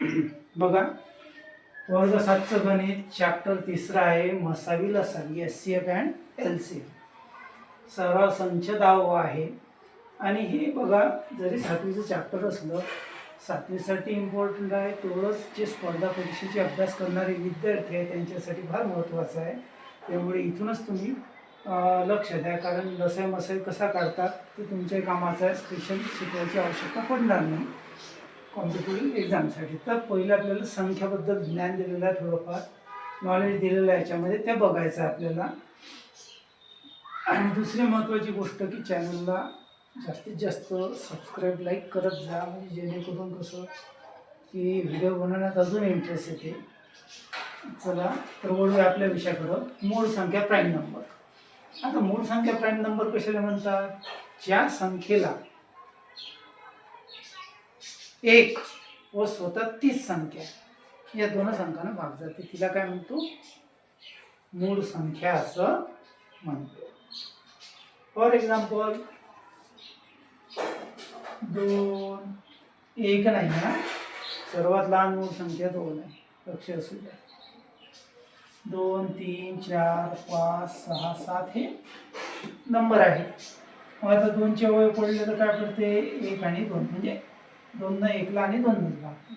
बघा. वर्ग सातचं गणित चॅप्टर तिसरा आहे मसावी लसावी S C F and L C F सर्व संच दहावा आहे. आणि हे बघा जरी सातवीचं चॅप्टर असलं सातवीसाठी इम्पॉर्टंट आहे. तेवढंच जे स्पर्धा परीक्षेचे अभ्यास करणारे विद्यार्थी आहे त्यांच्यासाठी फार महत्त्वाचं आहे. त्यामुळे इथूनच तुम्ही लक्ष द्या. कारण लसाई मसाई कसा काढतात ते तुमच्या कामाचा आहे. स्पेशल शिकवायची आवश्यकता पडणार नाही. कॉम्पिटेटिव्ह एक्झामसाठी. तर पहिलं आपल्याला संख्याबद्दल ज्ञान दिलेलं आहे थोडंफार. नॉलेज दिलेलं आहे याच्यामध्ये. ते बघायचं आहे आपल्याला. आणि दुसरी महत्त्वाची गोष्ट की चॅनलला जास्तीत जास्त सबस्क्राईब लाईक करत जा. म्हणजे जेणेकरून कसं की व्हिडिओ बनवण्यात अजून इंटरेस्ट येते. चला तर वळूया आपल्या विषयाकडं. मूळ संख्या प्राईम नंबर आता मूळ संख्या प्राईम नंबर कशाला म्हणतात? ज्या संख्येला एक व स्वतः तीस संख्या. या दोन संख्यानं भाग जाते. तिला काय म्हणतो? मूळ संख्या असं म्हणतो. फॉर एक्झाम्पल दोन एक नाही ना? सर्वात लहान मूळ संख्या दोन आहे. लक्ष असू द्या. दोन तीन चार पाच सहा सात हे नंबर आहे. मग आता दोनचे वय पडले तर काय पडते? एक आणि दोन. म्हणजे दोननं एकला आणि दोन लागते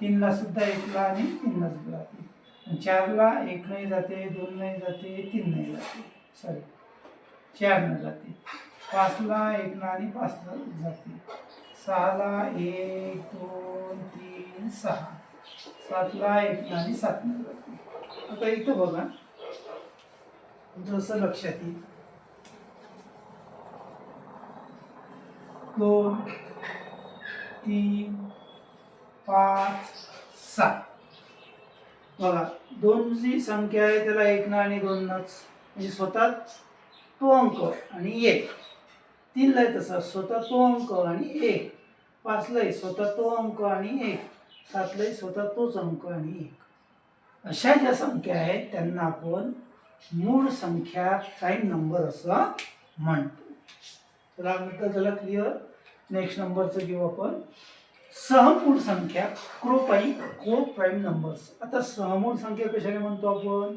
तीनला सुद्धा एकला आणि तीनलाच लागते चारला एक नाही जाते दोन नाही जाते तीन नाही जाते. सॉरी चारनं जाते. पाचला एकला आणि पाचला जाते. सहाला एक दोन तीन सहा. सातला एकला आणि सातनं जाते. आता इथं बघा. जसं लक्षात येईल. दोन तीन पाच सात बघा दोन जी संख्या आहे त्याला एक ना आणि दोनच म्हणजे स्वतः तो अंक आणि एक. तीनला आहे तसा स्वतः तो अंक आणि एक. पाचलाही स्वतः तो अंक आणि एक. सातलाही स्वतः तोच अंक आणि एक. अशा ज्या संख्या आहेत त्यांना आपण मूळ संख्या प्राईम नंबर असं म्हणतो. चला मित्र त्याला क्लिअर नेक्स्ट नंबरचं घेऊ आपण. सहमूळ संख्या क्रो प्राईम को प्राईम नंबर्स आता सहमूळ संख्या कशाने म्हणतो आपण?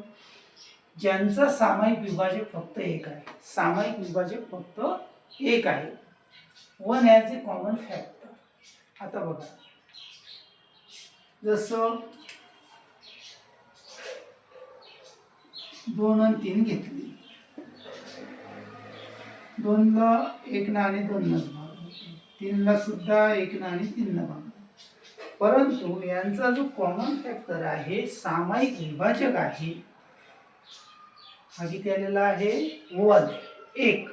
ज्यांचा सामायिक विभाजक फक्त एक आहे. सामायिक विभाजक फक्त एक आहे. One as a common factor आता बघा. जसं दोन आणि तीन घेतली. दोनला एक ना आणि दोन. नसणार तीनला सुद्धा एक ना आणि तीनला भाग परंतु यांचा जो कॉमन फॅक्टर आहे सामायिक विभाजक आहे हा किती आलेला आहे वन एक.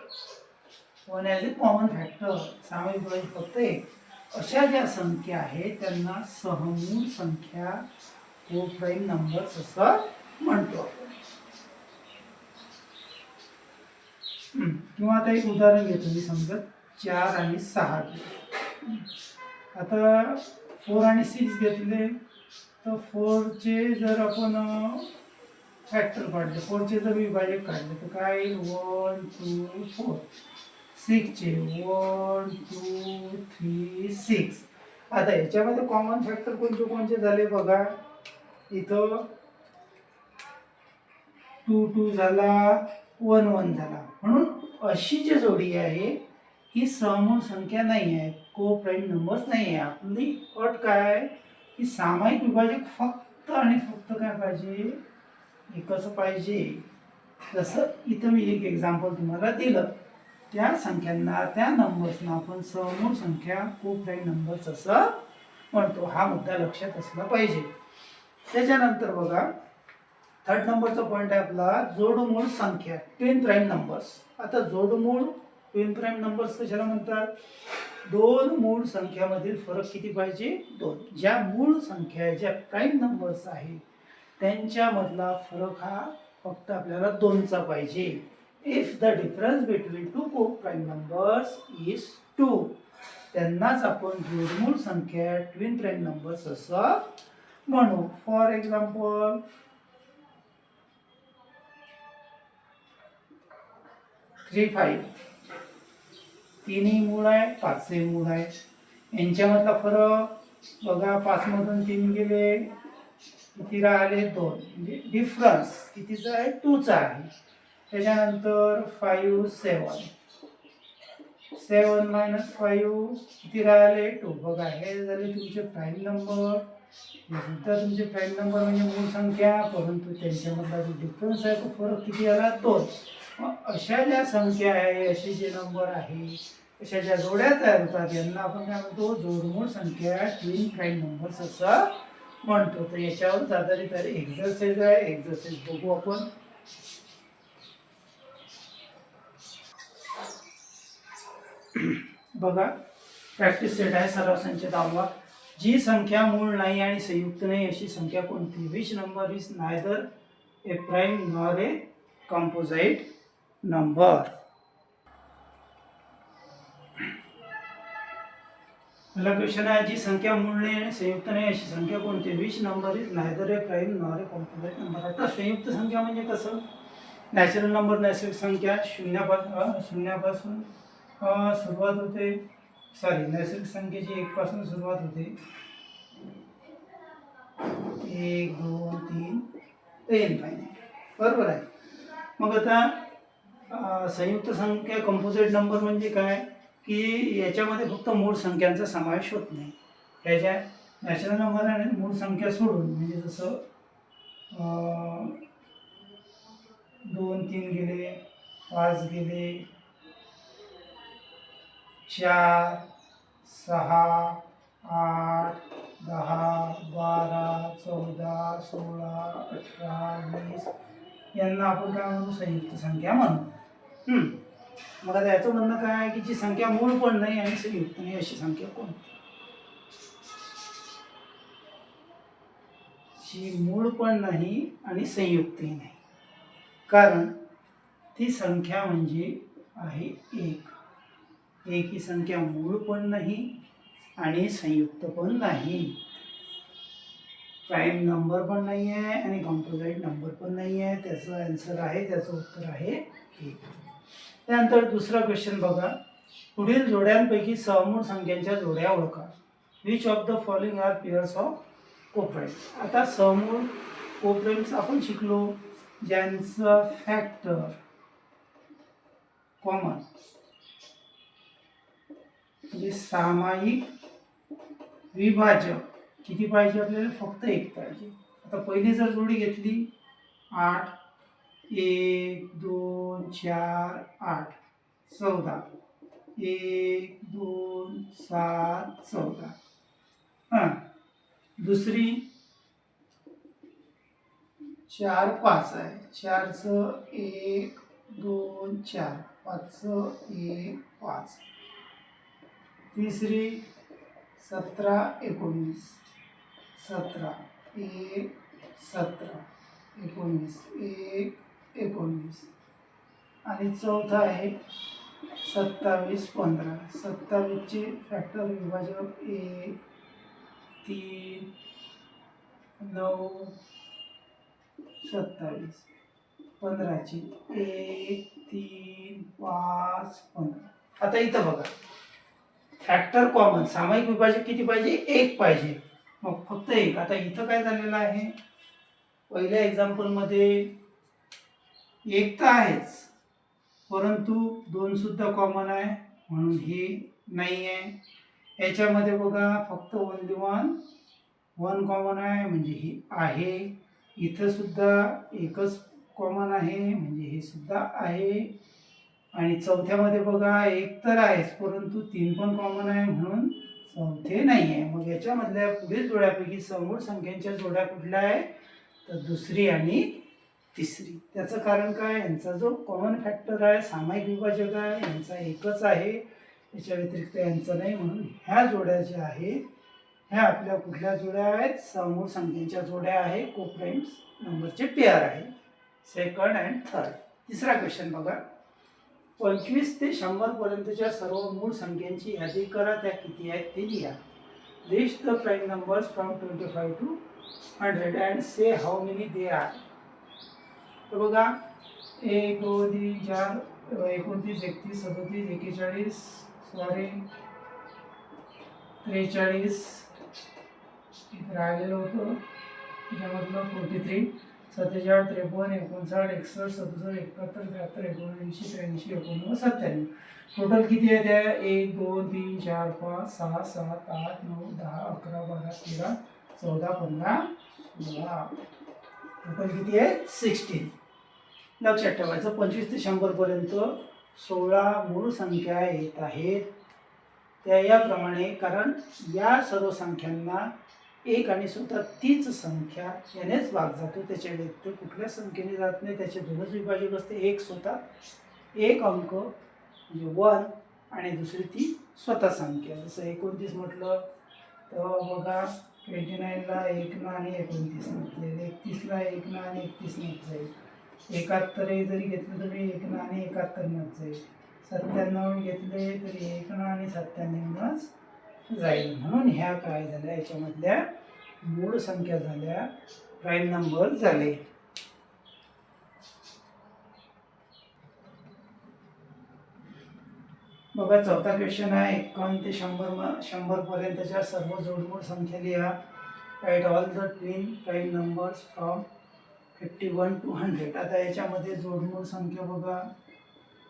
One as a common factor सामायिक विभाजक फक्त एक. अशा ज्या संख्या आहेत त्यांना सहमूळ संख्या को प्राईम नंबर्स असं म्हणतो किंवा आता एक उदाहरण घेतो मी समजा चार आणि सहा. आता फोर आणि सिक्स घेतले तर फोरचे जर आपण फॅक्टर काढले फोरचे जर विभाजक काढले तर काय? वन टू फोर सिक्सचे वन टू थ्री सिक्स आता याच्यामध्ये कॉमन फॅक्टर कोणते कोणते झाले बघा. इथं टू टू झाला वन वन झाला. म्हणून अशी जी जोडी आहे ही समूळ संख्या नाही आहे को प्राईम नंबर्स नाही आहे. आपली अट काय आहे? की सामायिक विभाजक फक्त आणि फक्त काय पाहिजे? एकच पाहिजे. जसं इथं मी एक एक्झाम्पल तुम्हाला दिलं. त्या संख्यांना त्या नंबर्सना आपण समूळ संख्या को प्राईम नंबर्स असं म्हणतो. हा मुद्दा लक्षात असला पाहिजे. त्याच्यानंतर बघा थर्ड नंबरचा पॉईंट आहे आपला जोडमूळ संख्या टेन प्राईम नंबर्स आता जोडमूळ ट्विन प्राईम नंबर्स कशाला म्हणतात दोन मूळ संख्यामधील फरक किती पाहिजे? दोन. ज्या मूळ संख्या ज्या प्राईम नंबर्स आहेत त्यांच्यामधला फरक हा फक्त आपल्याला दोनचा पाहिजे. If the difference between two co prime numbers is two त्यांनाच आपण जोडमूळ संख्या ट्विन प्राईम नंबर्स असं म्हणू. फॉर एक्झाम्पल थ्री फाईव्ह तीनही मूळ आहे पाचही मूळ आहे यांच्यामधला फरक बघा पाचमधून तीन गेले किती राहिले? दोन. म्हणजे डिफरन्स कितीचा आहे? टूचा आहे. त्याच्यानंतर five seven seven minus five किती राहिले? टू बघा हे झाले तुमचे प्राईम नंबर सुद्धा तुमचे प्राईम नंबर म्हणजे मूळ संख्या परंतु त्यांच्यामधला जो डिफरन्स आहे तो फरक किती आला? दोन. मग अशा ज्या संख्या आहे असे जे नंबर आहे अशा ज्या जोड्या तयार होतात यांना आपण काय म्हणतो? जोडमूळ संख्या ट्विन प्राईम नंबर्स असं म्हणतो. तर याच्यावर आधारित आहे एक्झरसाइज आहे. एक्झरसाइज बघू आपण. बघा. प्रॅक्टिस सेट आहे सराव संच दावा जी संख्या मूळ नाही आणि संयुक्त नाही अशी संख्या कोणती? Which number is neither a prime nor a composite number पहिला क्वेश्चन आहे जी संख्या मूळ नाही आणि संयुक्त नाही अशी संख्या कोणती? Which number is neither a prime nor a composite number आता संयुक्त संख्या म्हणजे कसं? नॅचरल नंबर नैसर्गिक संख्या शून्यापासून शून्यापासून सुरुवात होते. सॉरी नैसर्गिक संख्येची एकपासून सुरुवात होते. एक दोन तीन. एन पाहिजे बरोबर आहे. मग आता संयुक्त संख्या कंपोजिट नंबर म्हणजे काय? की याच्यामध्ये फक्त मूळ संख्यांचा समावेश होत नाही. याच्या नॅचरल नंबर आणि मूळ संख्या सोडून म्हणजे जसं दोन तीन गेले पाच गेले चार सहा आठ दहा बारा चौदा सोळा अठरा वीस यांना आपण काय म्हणू संयुक्त संख्या म्हणू. मग आता याचं म्हणणं काय आहे की जी संख्या मूळ पण नाही आणि संयुक्त नाही अशी संख्या कोण? जी मूळ पण नाही आणि संयुक्तही नाही. कारण ती संख्या म्हणजे आहे एक. एक ही संख्या मूळ पण नाही आणि संयुक्त पण नाही. प्राईम नंबर पण नाही आहे आणि कॉम्पोजाईट नंबर पण नाही आहे. त्याचं आन्सर आहे त्याचं उत्तर आहे एक. त्यानंतर दुसरा क्वेश्चन बघा. पुढील जोड्यांपैकी समूळ संख्यांच्या जोड्या ओळखा. Which of the following are pairs of coprimes आता समूळ कोप्रेम्स आपण शिकलो. ज्यांचं फॅक्टर कॉमन म्हणजे सामायिक विभाजक. किती पाहिजे आपल्याला? फक्त एक पाहिजे. आता पहिली जर जोडी घेतली आठ. एक दोन चार आठ. चौदा. एक दोन सात चौदा. हां. दुसरी. चार पाच आहे. चारचं एक दोन चार. पाचचं एक पाच. तिसरी. सतरा एकोणीस. सतरा. एक सतरा. एकोणीस. एक एकोणवीस. आणि चौथा आहे सत्तावीस पंधरा. सत्तावीसचे फॅक्टर विभाजक एक तीन नऊ सत्तावीस. पंधराची एक तीन पाच पंधरा. आता इथं बघा. फॅक्टर कॉमन सामायिक विभाजक किती पाहिजे? एक पाहिजे. मग फक्त एक. आता इथं काय झालेलं आहे? पहिल्या एक्झाम्पलमध्ये एक तर आहेच. परंतु दोन सुद्धा कॉमन आहे म्हणून हे नाही आहे याच्यामध्ये बघा फक्त ओनली वन वन कॉमन आहे म्हणजे ही आहे. इथंसुद्धा एकच कॉमन आहे म्हणजे हे सुद्धा आहे. आणि चौथ्यामध्ये बघा एक तर आहेच परंतु तीन पण कॉमन आहे म्हणून चौथे नाही आहे मग याच्यामधल्या पुढील जोड्यापैकी समोर संख्यांच्या जोड्या कुठल्या आहे? तर दुसरी आणि तिसरी. त्याचं कारण काय? यांचा जो कॉमन फॅक्टर आहे सामायिक विभाजक आहे यांचा एकच आहे. याच्या व्यतिरिक्त यांचं नाही म्हणून ह्या जोड्या ज्या आहेत ह्या आपल्या कुठल्या जोड्या आहेत? समूळ संख्येच्या जोड्या आहे कोप्राईम्स नंबरचे पेअर आहे सेकंड अँड थर्ड तिसरा क्वेश्चन बघा. पंचवीस ते शंभरपर्यंतच्या सर्व मूळ संख्यांची यादी करा. त्या किती आहेत ते लिहा. List the prime numbers from twenty five to hundred and say how many they are तर बघा एक दोन तीन चार एकोणतीस एकतीस सदोतीस एकेचाळीस सॉरी त्रेचाळीस. इथं राहिलेलं होतं. त्याच्यामधलं फोर्टी थ्री सत्तेचाळीस त्रेपन्न एकोणसाठ एकसष्ट सदुसष्ट एकाहत्तर त्र्याहत्तर एकोणऐंशी त्र्याऐंशी एकोणनव्वद सत्त्याण्णव. टोटल किती आहे त्या? एक दोन तीन चार पाच सहा सात आठ नऊ दहा अकरा बारा तेरा चौदा पंधरा सोळा. टोटल किती आहे? सिक्स्टीन लक्षात ठेवायचं. पंचवीस ते शंभरपर्यंत सोळा मूळ संख्या येत आहेत. त्या याप्रमाणे कारण या सर्व संख्यांना एक आणि स्वतः तीच संख्या यानेच भाग जातो. त्याच्या व्यक्त कुठल्या संख्येने जात नाही. त्याचे दोनच विभाजक असते. एक स्वतः एक अंक म्हणजे वन आणि दुसरी ती स्वतः संख्या. जसं एकोणतीस म्हटलं तर बघा ट्वेंटी नाईनला एक ना आणि एकोणतीस जाईल एकतीसला एक ना आणि एकतीस जाईल एकाहत्तर हे जरी घेतलं तरी एक ना आणि एकाहत्तर जाईल सत्त्याण्णव घेतले तरी एक आणि सत्त्याण्णवच जाईल. म्हणून ह्या काय झाल्या? याच्यामधल्या मूळ संख्या झाल्या. प्राईम नंबर झाले. बघा चौथा क्वेश्चन आहे. एकावन्न ते शंभर म शंभरपर्यंतच्या सर्व जोडमूळ संख्या लिहा. Write all the twin prime numbers from fifty one to hundred आता याच्यामध्ये जोडमूळ संख्या बघा.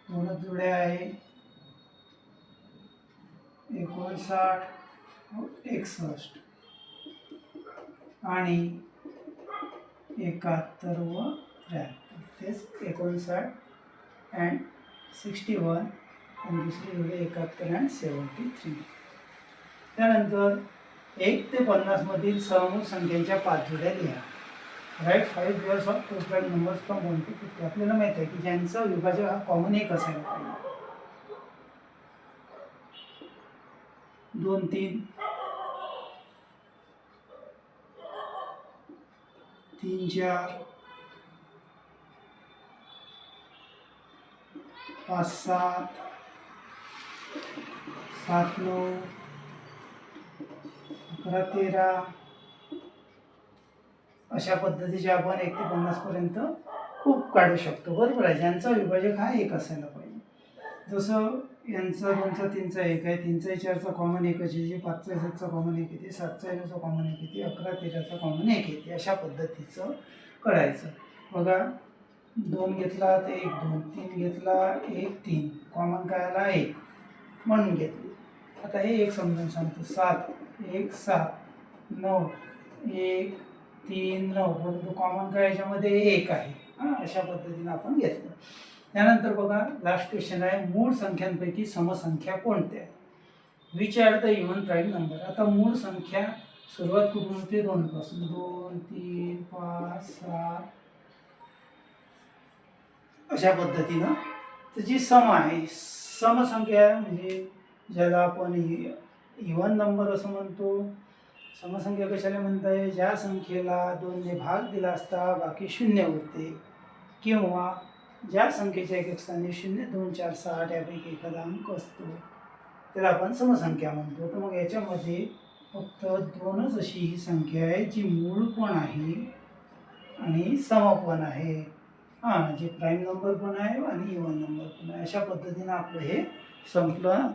दोनच जुड्या आहे. एकोणसाठ. हो, एकसष्ट. आणि एकाहत्तर व त्र्याहत्तर. तेच एकोणसाठ अँड सिक्स्टी वन आणि दुसरी जुळे एकाहत्तर अँड सेवन्टी थ्री त्यानंतर एक ते पन्नासमधील सहमूळ संख्यांच्या पाच जुळ्या लिहा. Write five pairs of total numbers from one to fifty आपल्याला माहीत आहे की ज्यांचा विभाजक हा कॉमन एक असायला पाहिजे. दोन तीन. तीन चार. पाच सात. सात नऊ. अकरा तेरा. अशा पद्धतीचे आपण एक ते पन्नासपर्यंत खूप काढू शकतो. बरोबर आहे. ज्यांचा विभाजक हा एक असायला पाहिजे. जसं यांचा दोनचा तीनचा एक आहे. तीनचा चारचा कॉमन एक आहे. पाचचा सातचा कॉमन एक येते सातचा नऊचा कॉमन एक येते अकरा तेराचा कॉमन एक येते अशा पद्धतीचं करायचं. बघा दोन घेतला तर एक दोन. तीन घेतला एक तीन. कॉमन काय आला एक. म्हणून घेतली. आता हे एक समजून सांगतो. सात. एक सात. नऊ. एक तीन राहू परंतु कॉमन काय याच्यामध्ये एक आहे. हां अशा पद्धतीनं आपण घेतलं. त्यानंतर बघा लास्ट क्वेश्चन आहे मूळ संख्यांपैकी समसंख्या कोणत्या? विचार द इव्हन प्राईम नंबर आता मूळ संख्या सुरुवात कुठून होते? दोनपासून. दोन तीन पाच सात. अशा पद्धतीनं. तर जी सम आहे समसंख्या म्हणजे ज्याला आपण इव्हन नंबर असं म्हणतो समसंख्या कशाला म्हणताय? ज्या संख्येला दोनने भाग दिला असता बाकी शून्य होते किंवा ज्या संख्येच्या एक स्थानी शून्य दोन चार सहा आठ यापैकी एखादा अंक असतो त्याला आपण समसंख्या म्हणतो. तर मग याच्यामध्ये फक्त दोनच अशी ही संख्या आहे जी मूळ पण आहे आणि सम पण आहे. हां जे प्राईम नंबर पण आहे आणि इवन नंबर पण आहे. अशा पद्धतीनं आपलं हे संपलं.